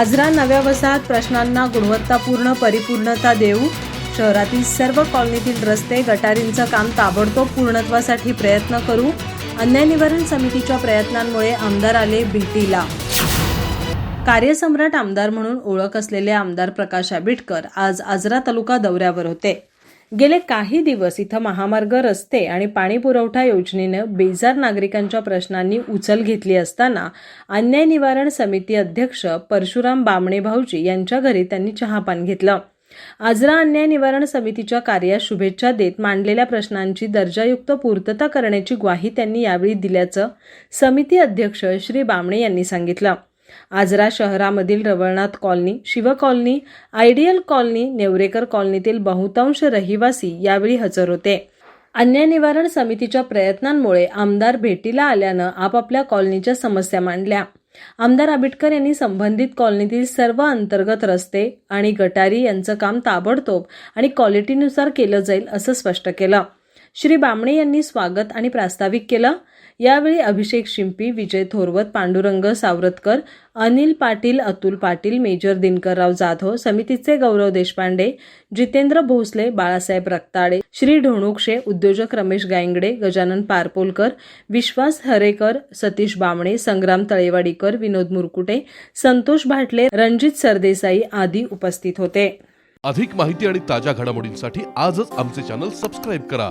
आजरा नव्या वसाहत प्रश्नांना गुणवत्तापूर्ण परिपूर्णता देऊ शहरातील सर्व कॉलनीतील रस्ते गटारींचं काम ताबडतोब पूर्णत्वासाठी प्रयत्न करू अन्याय निवारण समितीच्या प्रयत्नांमुळे आमदार आले भेटीला कार्यसम्राट आमदार म्हणून ओळख असलेले आमदार प्रकाश आंबेडकर आज आजरा तालुका दौऱ्यावर होते. गेले काही दिवस इथं महामार्ग रस्ते आणि पाणी पुरवठा योजनेनं बेजार नागरिकांच्या प्रश्नांनी उचल घेतली असताना अन्याय निवारण समिती अध्यक्ष परशुराम बामणे भाऊजी यांच्या घरी त्यांनी चहापान घेतलं. आजरा अन्याय निवारण समितीच्या कार्यास शुभेच्छा देत मांडलेल्या प्रश्नांची दर्जायुक्त पूर्तता करण्याची ग्वाही त्यांनी यावेळी दिल्याचं समिती अध्यक्ष श्री बामणे यांनी सांगितलं. आजरा शहरामधील Ravalnath colony Shiv colony ideal colony Nevrekar कॉलनीतील बहुतांश रहिवासी यावेळी हजर होते. अन्याय निवारण समितीच्या प्रयत्नांमुळे आमदार भेटीला आल्यानं आपापल्या कॉलनीच्या समस्या मांडल्या. आमदार आंबेडकर यांनी संबंधित कॉलनीतील सर्व अंतर्गत रस्ते आणि गटारी यांचं काम ताबडतोब आणि क्वालिटीनुसार केलं जाईल असं स्पष्ट केलं. श्री बामणे यांनी स्वागत आणि प्रास्ताविक केलं. यावेळी अभिषेक शिंपी विजय थोरवत पांडुरंग सावरतकर अनिल पाटील अतुल पाटील मेजर दिनकरराव जाधव समितीचे गौरव देशपांडे जितेंद्र भोसले बाळासाहेब रक्ताडे श्री ढोणुक्षे उद्योजक रमेश गायंगडे गजानन पारपोलकर विश्वास हरेकर सतीश बामणे संग्राम तळेवाडीकर विनोद मुरकुटे संतोष भाटले रणजित सरदेसाई आदी उपस्थित होते. अधिक माहिती आणि ताज्या घडामोडींसाठी आजच आमचे चॅनल सबस्क्राईब करा.